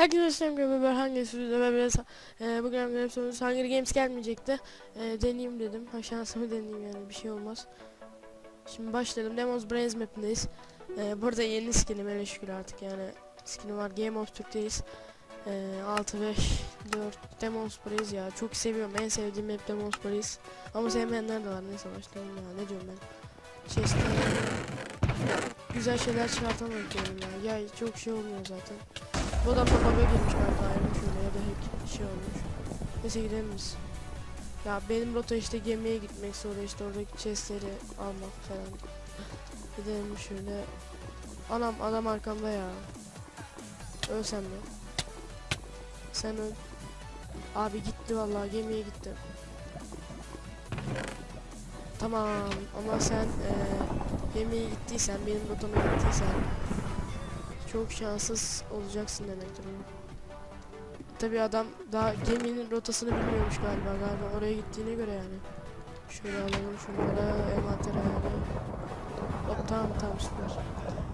Herkese selam gibi ben hangi sürüde ve biraz e, bugün arkadaşlarımız Hunger Games gelmeyecekti. E, deneyeyim dedim. Ha şansımı deneyeyim yani bir şey olmaz. Şimdi başlayalım. Demos Brains map'indeyiz. E, burada yeni skinim hele şükür artık yani skinim var. Game of Türk'teyiz. E, 6 5 4 Demos Brains ya çok seviyorum. En sevdiğim map Demos Brains. Ama sevmeyenler de var. Neyse başlayalım ya. Ne diyorum ben? Chest'ten güzel şeyler çıkartan bekliyorum ya. Ya çok şey olmuyor zaten. Bu da bug'a girmiş galiba ayrılmış öyle ya da hack şey olmuş. Neyse gidelim biz. Ya benim rota işte gemiye gitmek sonra işte oradaki chestleri almak falan. Gidelim şöyle. Anam adam arkamda ya. Ölsem mi? Sen öl. Abi gitti vallahi gemiye gitti. Tamam ama sen eee gemiye gittiysen benim rotama gittiysen çok şanssız olacaksın demektir bu. Tabi adam daha geminin rotasını bilmiyormuş galiba galiba oraya gittiğine göre yani. Şöyle alalım şunlara envantere yani. Hop tamam tamam süper.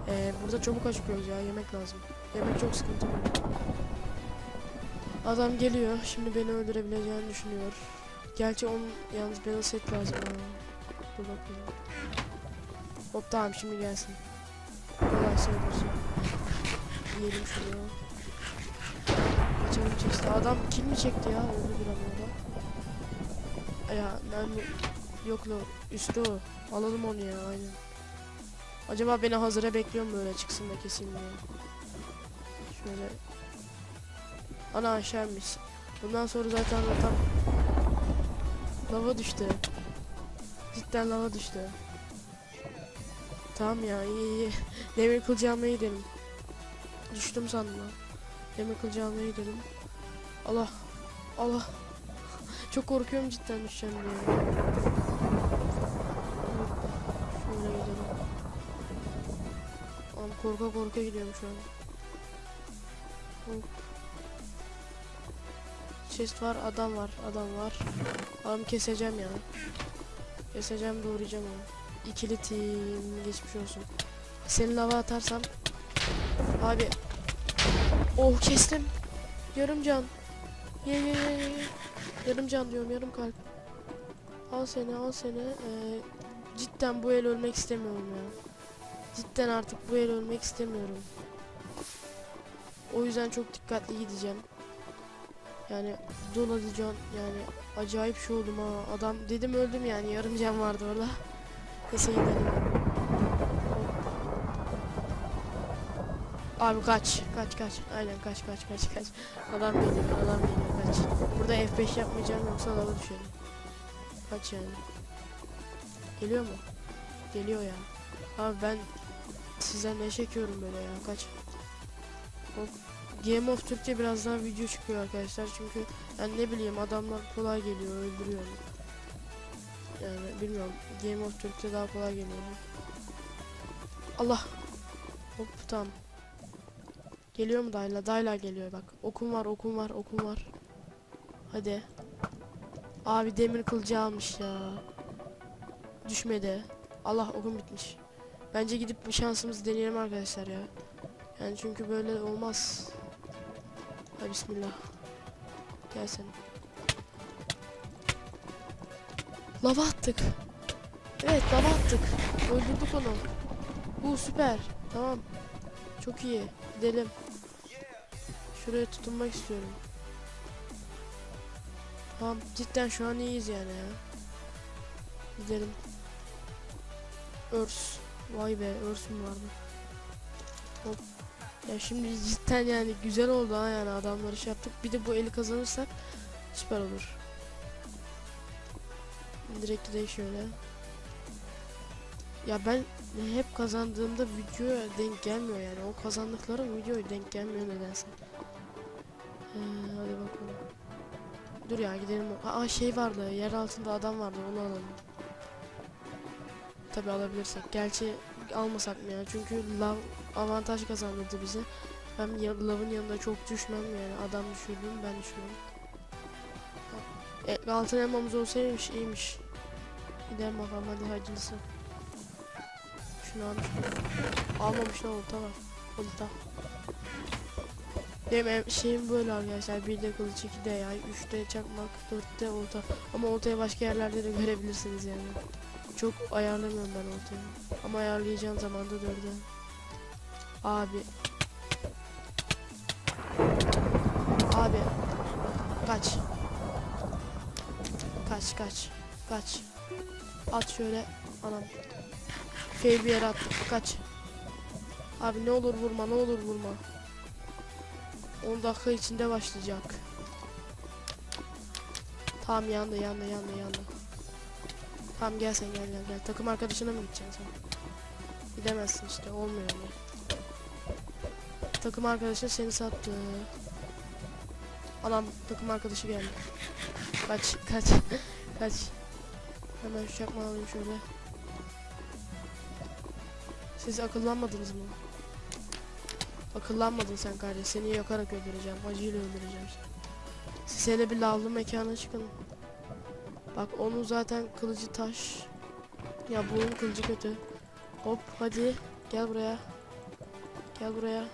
Ee, burada çabuk acıkıyoruz ya yemek lazım. Yemek çok sıkıntı. Adam geliyor şimdi beni öldürebileceğini düşünüyor. Gerçi onun yalnız bana set lazım ha. Dur bakayım. Hop tamam şimdi gelsin. Kolay söylüyorsun. Yiyelim şunu. Kaçalım çekti. Adam kill mi çekti ya? Öldü bir an orada. Ya ben yok lo üstü o. Alalım onu ya aynen. Acaba beni hazıra bekliyor mu böyle çıksın da keseyim diye. Şöyle. Ana aşağıymış. Bundan sonra zaten rotam lava düştü. Cidden lava düştü. Tamam ya iyi iyi. Demir kılıcı almaya gidelim. Düştüm sandım lan. Kılıcı almaya gidelim. Allah. Allah. Çok korkuyorum cidden düşeceğim diye. Şöyle gidelim. Oğlum korka korka gidiyorum şu an. Hop. Chest var, adam var, adam var. Adamı keseceğim ya. Keseceğim, doğrayacağım onu. İkili team geçmiş olsun. Seni lava atarsam Abi. Oh kestim. Yarım can. Ye ye ye ye. Yarım can diyorum yarım kalp. Al seni al seni. Ee, cidden bu el ölmek istemiyorum ya. Cidden artık bu el ölmek istemiyorum. O yüzden çok dikkatli gideceğim. Yani doladı can yani acayip şey oldum ha. Adam dedim öldüm yani yarım can vardı orada. Neyse gidelim. Abi kaç, kaç, kaç. Aynen kaç, kaç, kaç, kaç. Adam geliyor, adam geliyor, kaç. Burada F5 yapmayacağım yoksa lava düşerim. Kaç yani. Geliyor mu? Geliyor ya. Abi ben sizden ne çekiyorum böyle ya, kaç. Hop. Game of Türk'te biraz daha video çıkıyor arkadaşlar çünkü ben ne bileyim adamlar kolay geliyor, öldürüyor. Yani bilmiyorum. Game of Türk'te daha kolay geliyor. Allah. Hop tamam. Geliyor mu Dayla? Dayla geliyor bak. Okum var, okum var, okum var. Hadi. Abi demir kılıcı almış ya. Düşmedi. Allah okum bitmiş. Bence gidip bir şansımızı deneyelim arkadaşlar ya. Yani çünkü böyle olmaz. Hadi bismillah. Gel sen. Lava attık. Evet lava attık. Öldürdük onu. Bu süper. Tamam. Çok iyi. Gidelim. Şuraya tutunmak istiyorum. Tamam cidden şu an iyiyiz yani ya. Gidelim. Örs. Vay be örs mü vardı? Hop. Ya şimdi cidden yani güzel oldu ha yani adamları şey yaptık. Bir de bu eli kazanırsak süper olur. Direkt de şöyle. Ya ben hep kazandığımda videoya denk gelmiyor yani. O kazandıklarım videoya denk gelmiyor nedense. Ee, hadi bakalım. Dur ya gidelim. Aa şey vardı. Yer altında adam vardı. Onu alalım. Tabi alabilirsek. Gerçi almasak mı ya? Çünkü lav avantaj kazandırdı bize. Ben lavın yanında çok düşmem yani. Adam düşürdüm ben düşürdüm. E, altın elmamız olsaymış iyiymiş. Gidelim bakalım hadi hayırlısı. Şunu almış mı? Almamış lan olta var. Olta. Benim şeyim böyle arkadaşlar. 1'de kılıç, 2'de yay, 3'te çakmak, 4'te olta. Ama oltayı başka yerlerde de görebilirsiniz yani. Çok ayarlamıyorum ben oltayı. Ama ayarlayacağım zamanda 4'e. Abi. Abi. Kaç. Kaç kaç. Kaç. At şöyle. Anam. Fail bir yere attım. Kaç. Abi ne olur vurma ne olur vurma. 10 dakika içinde başlayacak. Tamam yandı yandı yandı yandı. Tamam gel sen gel gel gel. Takım arkadaşına mı gideceksin sen? Gidemezsin işte olmuyor öyle. Takım arkadaşın seni sattı. Anam takım arkadaşı geldi. Kaç kaç kaç. Hemen şu çakmağı alayım şöyle. Siz akıllanmadınız mı? Akıllanmadın sen kardeş. Seni yakarak öldüreceğim. Acıyla öldüreceğim seni. Siz hele bir lavlı mekana çıkın. Bak onun zaten kılıcı taş. Ya bunun kılıcı kötü. Hop hadi. Gel buraya. Gel buraya.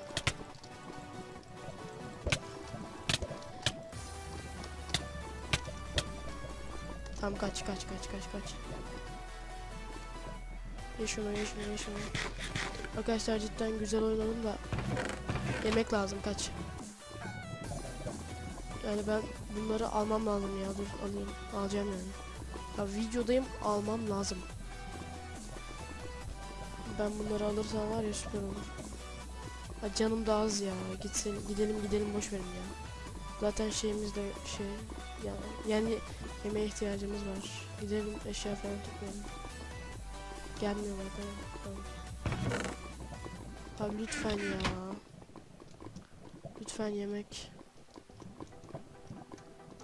Tamam kaç kaç kaç kaç kaç. Ye şunu ye şunu ye şunu. Arkadaşlar cidden güzel oynadım da yemek lazım kaç. Yani ben bunları almam lazım ya dur alayım alacağım yani. Ya videodayım almam lazım. Ben bunları alırsam var ya süper olur. Ha canım da az ya gitsin gidelim gidelim boş verin ya. Zaten şeyimiz de şey yani yani yemeğe ihtiyacımız var. Gidelim eşya falan toplayalım. Gelmiyorlar tamam. tamam. Abi lütfen ya. Lütfen yemek.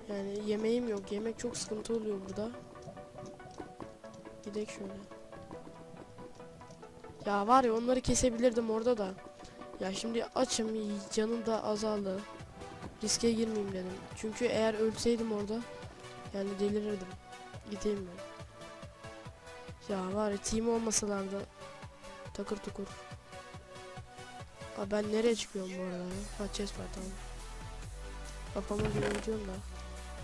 Yani yemeğim yok. Yemek çok sıkıntı oluyor burada. Gidek şöyle. Ya var ya onları kesebilirdim orada da. Ya şimdi açım canım da azaldı. Riske girmeyeyim dedim. Çünkü eğer ölseydim orada yani delirirdim. Gideyim ben. Ya var ya team olmasalardı takır tukur. Abi ben nereye çıkıyorum bu arada ya? Ha chest var tamam. Kafama göre gidiyorum da.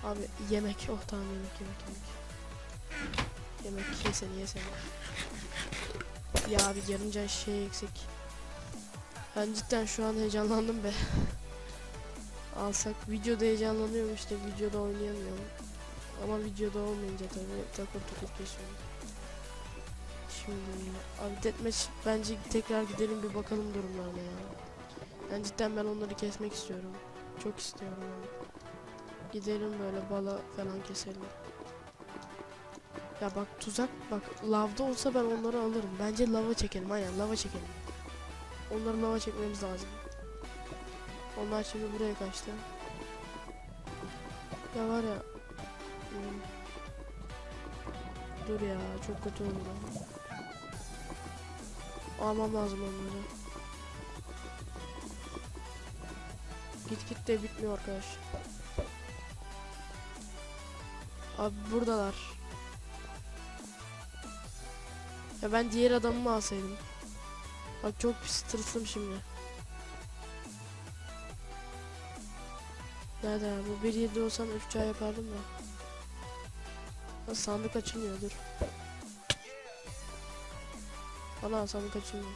Abi yemek oh tamam yemek yemek yemek. Yemek ye seni ye seni. Ya abi yarınca şey eksik. Ben cidden şu an heyecanlandım be. Alsak videoda heyecanlanıyorum işte videoda oynayamıyorum. Ama videoda olmayınca tabii takır tukur kesiyorum. Şimdi abi deathmatch bence tekrar gidelim bir bakalım durumlarına ya. Yani cidden ben onları kesmek istiyorum. Çok istiyorum yani. Gidelim böyle bala falan keselim. Ya bak tuzak bak lavda olsa ben onları alırım. Bence lava çekelim aynen lava çekelim. Onları lava çekmemiz lazım. Onlar şimdi buraya kaçtı. Ya var ya. hmm. Dur ya çok kötü oldu. Almam lazım onları. Git git de bitmiyor arkadaş. Abi buradalar. Ya ben diğer adamı mı alsaydım? Bak çok pis tırstım şimdi. Nerede? Bu 1.7 olsam 3 ay yapardım da. Ha, sandık açılmıyor dur. Ana sandık açılmıyor.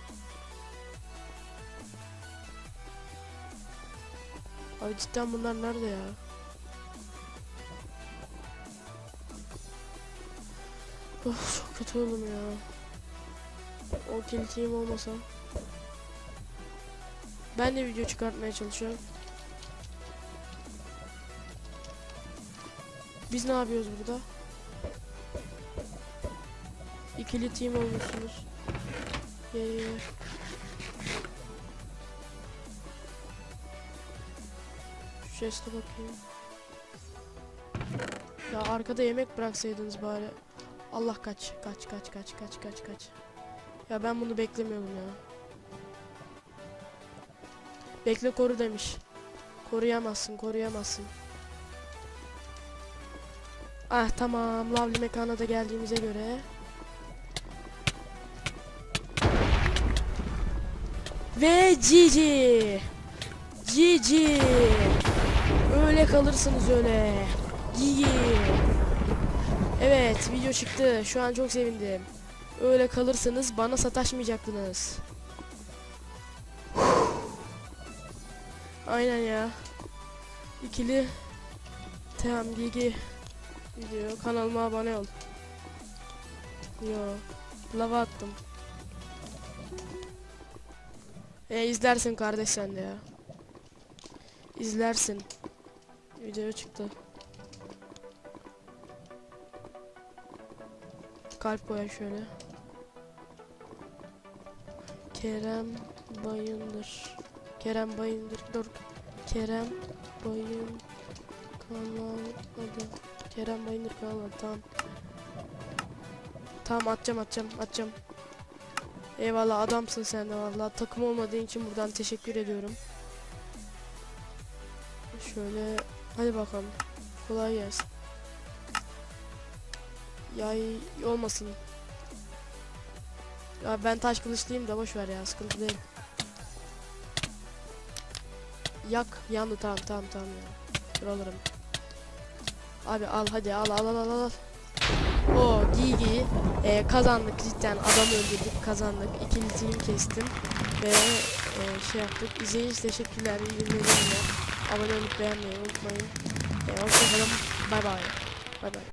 Abi cidden bunlar nerede ya? Of çok kötü oldum ya. O team olmasa. Ben de video çıkartmaya çalışıyorum. Biz ne yapıyoruz burada? İkili team olmuşsunuz. Chest'e bakayım. Ya arkada yemek bıraksaydınız bari. Allah kaç kaç kaç kaç kaç kaç kaç. Ya ben bunu beklemiyordum ya. Bekle koru demiş. Koruyamazsın koruyamazsın. Ah tamam Lovely mekana da geldiğimize göre. Ve GG. GG. Öyle kalırsınız öyle. GG. Evet video çıktı. Şu an çok sevindim. Öyle kalırsanız bana sataşmayacaktınız. Aynen ya. İkili Tamam GG video kanalıma abone ol. Yo lava attım. E izlersin kardeş sen de ya. İzlersin. Video çıktı. Kalp koyar şöyle. Kerem Bayındır. Kerem Bayındır. Dur. Kerem Bayın kanal adı. Kerem Bayındır kanal adı. Tamam. Tamam atacağım atacağım atacağım. Eyvallah adamsın sen de vallahi takım olmadığın için buradan teşekkür ediyorum. Şöyle hadi bakalım. Kolay gelsin. Yay olmasın. Ya ben taş kılıçlıyım da boş ver ya sıkıntı değil. Yak yandı tamam tamam tamam ya. Dur alırım. Abi al hadi al al al al al. O Gigi e, kazandık cidden adam öldürdük kazandık team kestim ve e, şey yaptık izleyiniz teşekkürler iyi günler abone olup beğenmeyi unutmayın e, hoşçakalın bay bay bay bay